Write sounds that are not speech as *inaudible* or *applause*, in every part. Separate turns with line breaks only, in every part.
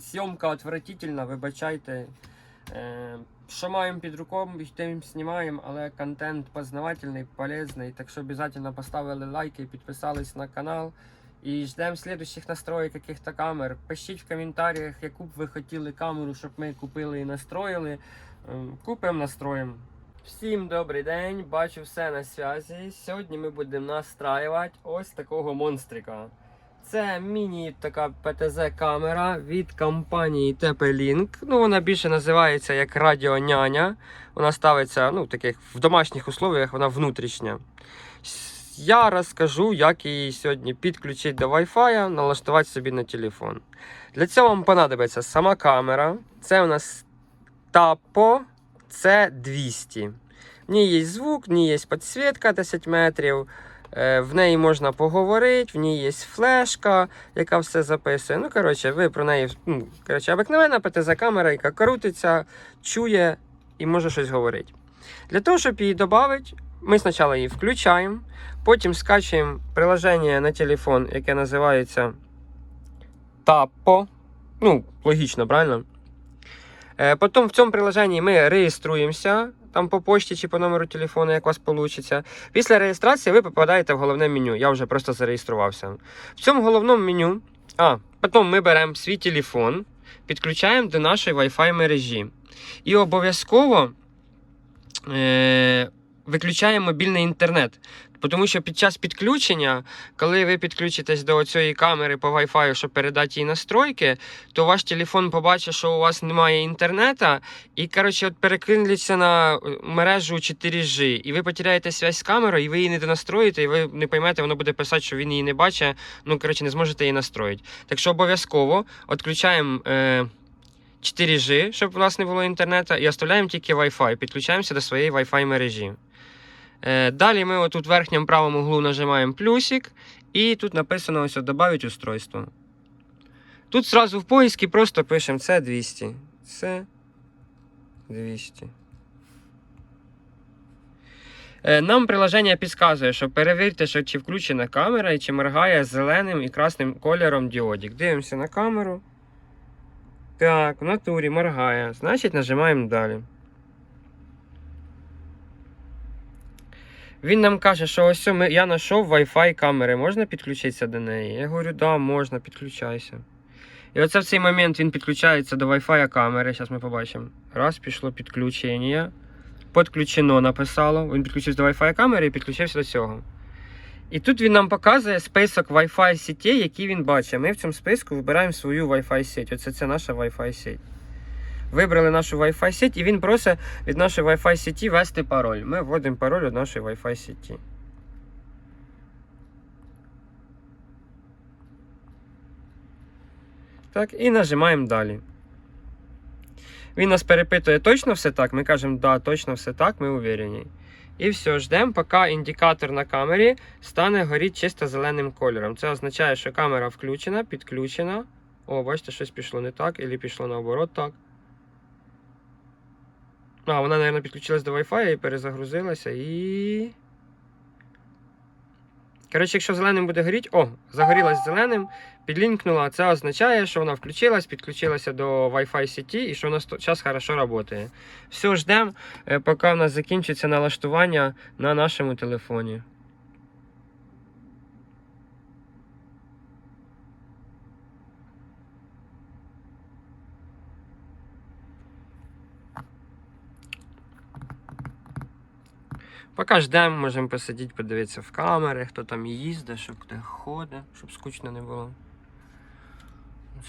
Сйомка отвратительна, вибачайте. Е, що маємо під рукою, тим знімаємо, але контент познавательний, полезний. Так що обов'язково поставили лайки, підписались на канал. І ждемо слідуючих настроїк каких-то камер. Пишіть в коментарях, яку б ви хотіли камеру, щоб ми купили і настроїли. Ем, Купимо, настроїмо. Всім добрий день, бачу все на зв'язі. Сьогодні ми будемо настраювати ось такого монстрика. Це міні така ПТЗ-камера від компанії TP-Link. Ну, вона більше називається як радіоняня. Вона ставиться ну, в таких в домашніх условиях, вона внутрішня. Я розкажу, як її сьогодні підключити до Wi-Fi, налаштувати собі на телефон. Для цього вам понадобиться сама камера. Це у нас Tapo C200. В ній є звук, в ній є підсвітка 10 метрів. Е, В неї можна поговорити, в ній є флешка, яка все записує. Ну, коротше, ви про неї. Ну, коротше, обикновенна ПТЗ-камера, яка крутиться, чує і може щось говорити. Для того, щоб її додати, ми спочатку її включаємо, потім скачуємо приложення на телефон, яке називається Tapo. Ну, логічно, правильно? Е, Потім в цьому приложенні ми реєструємося там по почті чи по номеру телефону, як у вас вийде. Після реєстрації ви попадаєте в головне меню. Я вже просто зареєструвався. В цьому головному меню. А, потім ми беремо свій телефон, підключаємо до нашої Wi-Fi мережі. І обов'язково е- виключаємо мобільний інтернет. Тому що під час підключення, коли ви підключитесь до цієї камери по Wi-Fi, щоб передати їй настройки, то ваш телефон побачить, що у вас немає інтернету, і коротше, от перекинеться на е, мережу 4G, і ви потеряєте зв'язь з камерою, і ви її не донастроїте, і ви не поймете, воно буде писати, що він її не бачить. Ну, коротше, не зможете її настроїти. Так що обов'язково відключаємо. Е- 4G, щоб у нас не було інтернету, і оставляємо тільки Wi-Fi, підключаємося до своєї Wi-Fi мережі. Е, Далі ми отут в верхньому правому углу нажимаємо плюсик, і тут написано ось «Добавить устройство. Тут зразу в поискі просто пишемо це 200. Це 200. Е, Нам приложення підказує, що перевірте, що чи включена камера і чи моргає зеленим і красним кольором діодик. Дивимося на камеру. Так, в натурі моргає. Значить, нажимаємо далі. Він нам каже, що ось ми, я знайшов Wi-Fi камери, можна підключитися до неї? Я говорю, да, можна, підключайся. І оце в цей момент він підключається до Wi-Fi камери. Зараз ми побачимо. Раз, пішло підключення. Підключено написало. Він підключився до Wi-Fi камери і підключився до цього. І тут він нам показує список Wi-Fi сітей, які він бачить. Ми в цьому списку вибираємо свою Wi-Fi сеть. Оце це наша Wi-Fi сеть. Вибрали нашу Wi-Fi сеть, і він просить від нашої Wi-Fi сеті ввести пароль. Ми вводимо пароль від нашої Wi-Fi сеті. Так, і нажимаємо далі. Він нас перепитує, точно все так. Ми кажемо, да, точно все так, ми уверені. І все, ждемо, поки індикатор на камері стане горіти чисто зеленим кольором. Це означає, що камера включена, підключена. О, бачите, щось пішло не так, або пішло наоборот так. А, вона, мабуть, підключилась до Wi-Fi і перезагрузилася і. Коротше, якщо зеленим буде горіти, о, загорілась зеленим, підлінкнула. Це означає, що вона включилась, підключилася до Wi-Fi сеті і що у нас час хорошо працює. Все, ждемо, е, поки в нас закінчиться налаштування на нашому телефоні. Поки ждемо, можемо посидіти, подивитися в камери, хто там їздить, що де ходить, щоб скучно не було.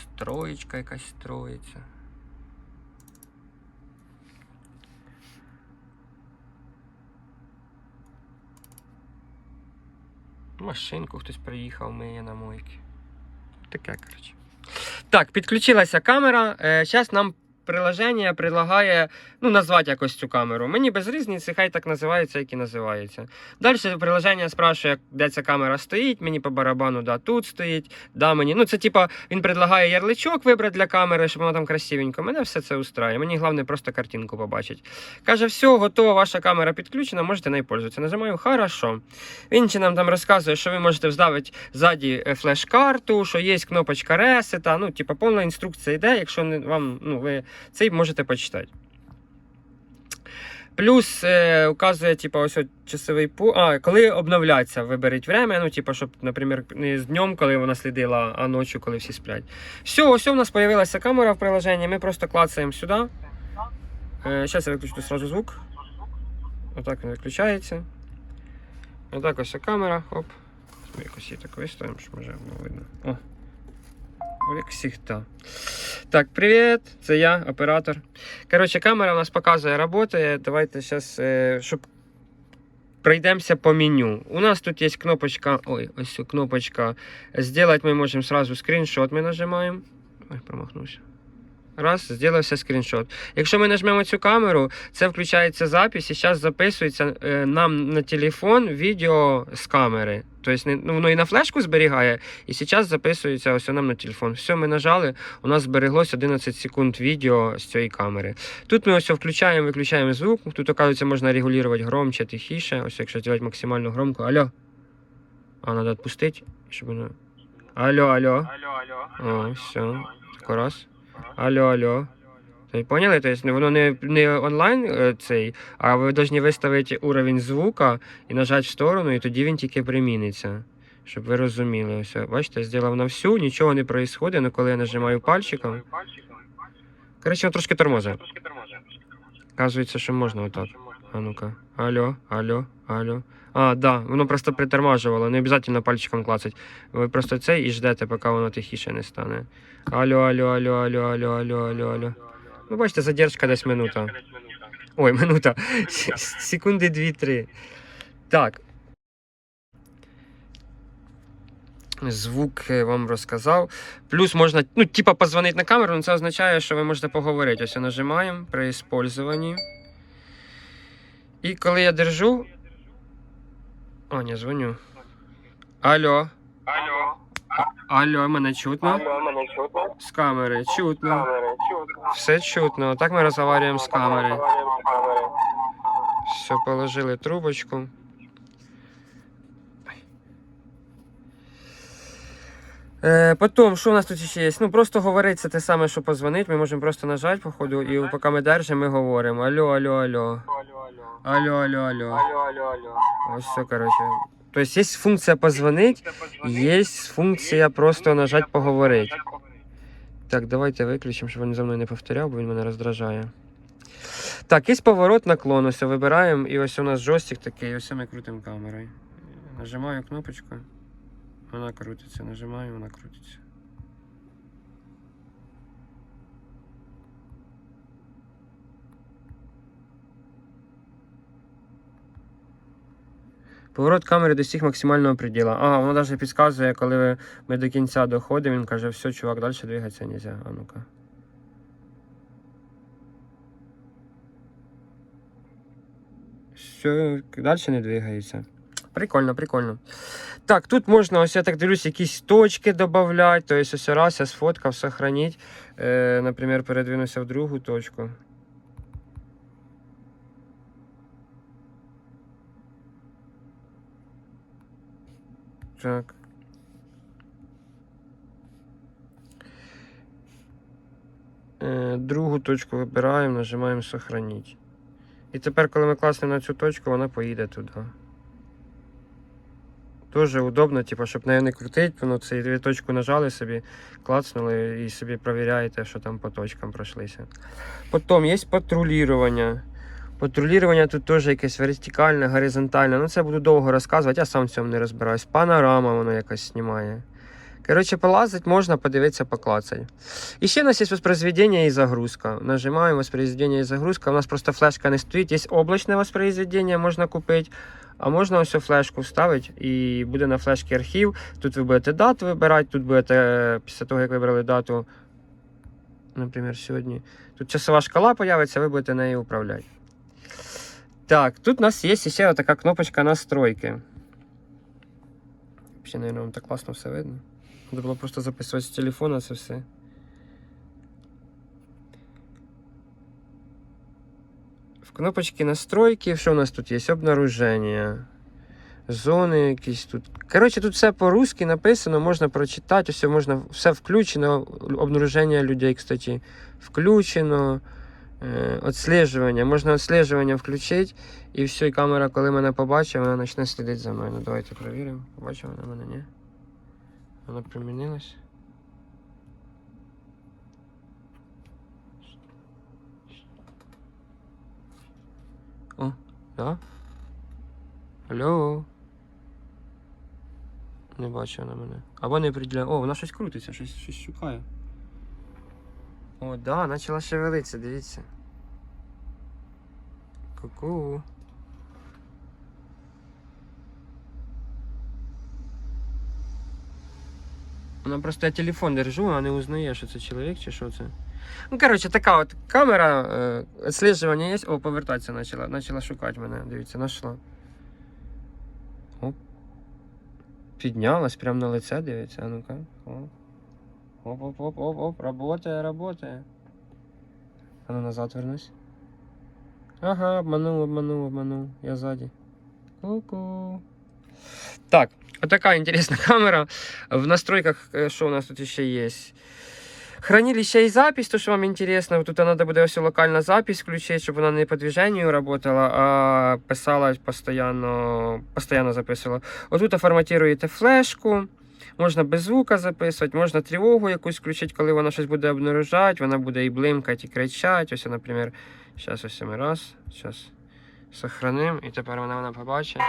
Строєчка якась строїться. Машинку хтось приїхав, миє на мойки. Таке, коротше. Так, підключилася камера. Зараз нам приложення предлагає ну, назвати якось цю камеру. Мені без різниці, хай так називається, як і називається. Далі приложення спрашує, де ця камера стоїть. Мені по барабану, да, тут стоїть. Да, мені. Ну, це типа він предлагає ярличок вибрати для камери, щоб воно там красивенько. Мене все це устраює. Мені головне просто картинку побачити. Каже, все, готово, ваша камера підключена, можете нею пользуватися. Нажимаю хорошо. Він ще нам там розказує, що ви можете вставити ззаді е, флеш-карту, що є кнопочка ресета. Ну, типа, повна інструкція йде, якщо вам, ну, ви цей можете почитати. Плюс е, указує, типа, ось от часовий пу. А, коли обновляться, виберіть время, ну, типа, щоб, наприклад, не з днем, коли вона слідила, а ночі, коли всі сплять. Все, ось у нас з'явилася камера в приложенні, ми просто клацаємо сюди. Е, Зараз я виключу сразу звук. Отак він виключається. Отак ось камера. Оп. Ми якось її так виставимо, щоб може було видно. О. Як завжди. Так, привіт, це я, оператор. Коротше, камера у нас показує, працює. Давайте зараз, щоб пройдемося по меню. У нас тут є кнопочка. Ой, ось кнопочка. Сделать ми можемо сразу скріншот. Ми нажимаємо. Ой, промахнувся. Раз, зробився скріншот. Якщо ми нажмемо цю камеру, це включається запис і зараз записується е, нам на телефон відео з камери. Тобто ну, воно і на флешку зберігає, і зараз записується ось нам на телефон. Все, ми нажали, у нас збереглось 11 секунд відео з цієї камери. Тут ми ось включаємо, виключаємо звук. Тут, оказується, можна регулювати громче, тихіше. Ось якщо зробити максимально громко. Алло. А, треба відпустити, щоб воно. Алло, алло.
Алло, алло.
О, все. Так раз. Алло, алло. Ви поняли? Тобто воно не, не онлайн е, цей, а ви повинні виставити уровень звука і нажати в сторону, і тоді він тільки приміниться. Щоб ви розуміли. Ось, бачите, я зробив на всю, нічого не відбувається, але коли я нажимаю пальчиком. Коротше, воно трошки тормозить.
Трошки
що можна отак. А ну-ка. Алло, алло, алло. А, да, воно просто притормажувало, не обов'язково пальчиком клацать. Ви просто цей і ждете, поки воно тихіше не стане. Алло, алло, алло, алло, алло, алло, алло, алло. Ну, бачите, задержка десь минута. Ой, минута. *laughs* Секунди 2-3. Так. Звук е, вам розказав. Плюс можна, ну, типа, позвонити на камеру, але це означає, що ви можете поговорити. Ось нажимаємо при использованні. І коли я держу. О, не дзвоню. Алло.
Алло.
Алло, мене чутно.
Алло, мене чутно?
З камери, чутно.
Камери, чутно.
Все чутно. Так ми розговорюємо.
Розмовляємо з камери.
Все, положили трубочку. Е, потім, що у нас тут ще є? Ну, просто говорить це те саме, що позвонить. Ми можемо просто нажати, походу, і поки ми держимо, ми говоримо. Алло, алло, алло.
Алло, алло.
Алло. Ось все, коротше. Тобто є функція позвонить, є функція просто нажати поговорити. Так, давайте виключимо, щоб він за мною не повторяв, бо він мене роздражає. Так, є поворот наклон, ось вибираємо, і ось у нас джойстик такий, ось ми крутимо камерою. Нажимаю кнопочку, вона крутиться, нажимаю, вона крутиться. Поворот камери достиг максимального предела. Ага, воно навіть підказує, коли ми до кінця доходимо, він каже, все, чувак, далі двигатися не можна. А ну-ка. Все, далі не двигається. Прикольно, прикольно. Так, тут можна, ось я так дивлюсь, якісь точки додати. Тобто, ось раз я сфоткав, сохранить. Е, наприклад, передвинуся в другу точку. Так. Е, Другу точку вибираємо, нажимаємо сохранить. І тепер, коли ми класнемо на цю точку, вона поїде туди. Дуже удобно, типу, щоб нею не крутити, воно цей точку нажали собі, клацнули і собі провіряєте, що там по точкам пройшлися. Потім є патрулювання. Патрулювання тут теж якесь вертикальне, горизонтальне. Ну це буду довго розказувати, я сам в цьому не розбираюсь. Панорама воно якось знімає. Коротше, полазити можна, подивитися, поклацати. І ще у нас є воспроизведення і загрузка. Нажимаємо воспроизведення і загрузка. У нас просто флешка не стоїть. Є облачне воспроизведення, можна купити. А можна ось флешку вставити і буде на флешці архів. Тут ви будете дату вибирати, тут будете, е, після того, як вибрали дату, наприклад, сьогодні. Тут часова шкала появиться, ви будете нею управляти. Так, тут у нас є ще така кнопочка настройки. Ще, мабуть, вам так класно все видно. Треба було просто записувати з телефона це все. В кнопочці настройки, що у нас тут є? Обнаруження. Зони якісь тут. Коротше, тут все по-русски написано, можна прочитати, все можна, все включено. Обнаруження людей, кстати, включено. Е, Отслежування. Можна отслежування включити, і все, і камера, коли мене побачить, вона почне слідити за мною. Ну, давайте перевіримо. Побачила вона мене, ні? Вона примінилась. О, да? Алло. Не бачу вона мене. Або не приділяє. О, вона щось крутиться, щось, щось шукає. О, да, почала шевелитися, дивіться. Ку-ку. Вона просто я телефон держу, а не узнає, що це чоловік чи що це. Ну, коротше, така от камера, е, відслежування є. О, повертатися почала. Почала шукати мене. Дивіться, знайшла. Піднялась прямо на лице, дивіться. А ну-ка. Оп. Оп, оп, оп, оп, оп. Работає, работає. А ну назад вернусь. Ага, обманув, обманув, обманув. Я ззаді. Ку-ку. Так, отака інтересна *laughs* камера. В настройках, що у нас тут ще є? Хранилище і запись, то, що вам інтересно. Тут треба буде ось локальна запись включити, щоб вона не по движенню працювала, а писала постійно, постійно записувала. Отут форматуєте флешку. Можна без звука записувати, можна тривогу якусь включити, коли вона щось буде обнаружати, вона буде і блимкати, і кричати. Ось, наприклад, зараз ось ми раз, зараз сохранимо, і тепер вона вона побачить.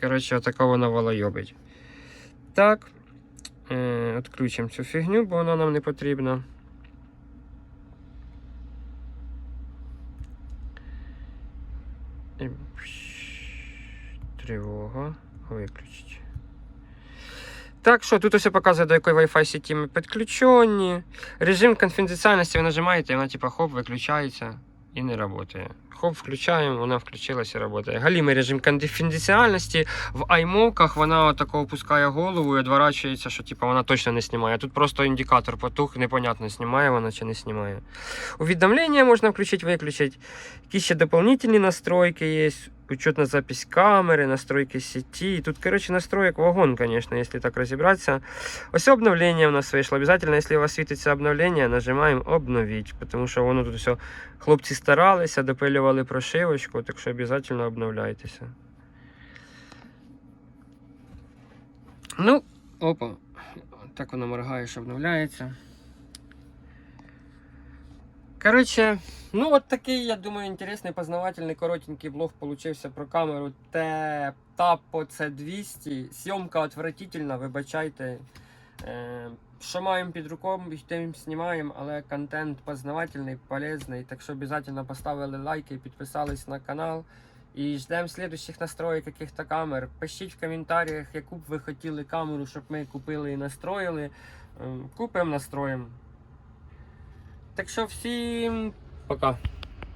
Коротше, отако вона волойобить. Так. Е, Відключимо цю фігню, бо вона нам не потрібна. І... Тривога. Виключить. Так що тут усе показує, до якої Wi-Fi сеті ми підключені. Режим конфіденціальності ви нажимаєте, і вона типа хоп, виключається і не працює. Хоп, включаємо, вона включилася і працює. Галімий режим конфіденціальності. В аймовках вона отако опускає голову і відворачується, що типу, вона точно не знімає. Тут просто індикатор потух, непонятно, знімає вона чи не знімає. Увідомлення можна включити, виключити. Якісь ще дополнительні настройки є. Учетна запись камери, настройки сети. Тут, короче, настроек вагон, конечно, если так разобраться. Ось обновление у нас вийшло. Обязательно, если у вас світиться обновление, нажимаем обновить. Потому що воно тут все. Хлопці старалися, допилювали прошивочку, так що обязательно обновляйтеся. Ну, опа. Так воно моргає, що обновляється. Коротше, ну от такий, я думаю, інтересний, познавательний, коротенький влог получився про камеру Т- Tapo C200. Сйомка отвратительна, вибачайте. Е, що маємо під рукою, тим знімаємо, але контент познавательний, полезний. Так що обов'язково поставили лайки, підписались на канал. І ждемо слідуючих настроїк яких-то камер. Пишіть в коментарях, яку б ви хотіли камеру, щоб ми купили і настроїли. Ем, Купимо, настроїмо. Так що всім пока.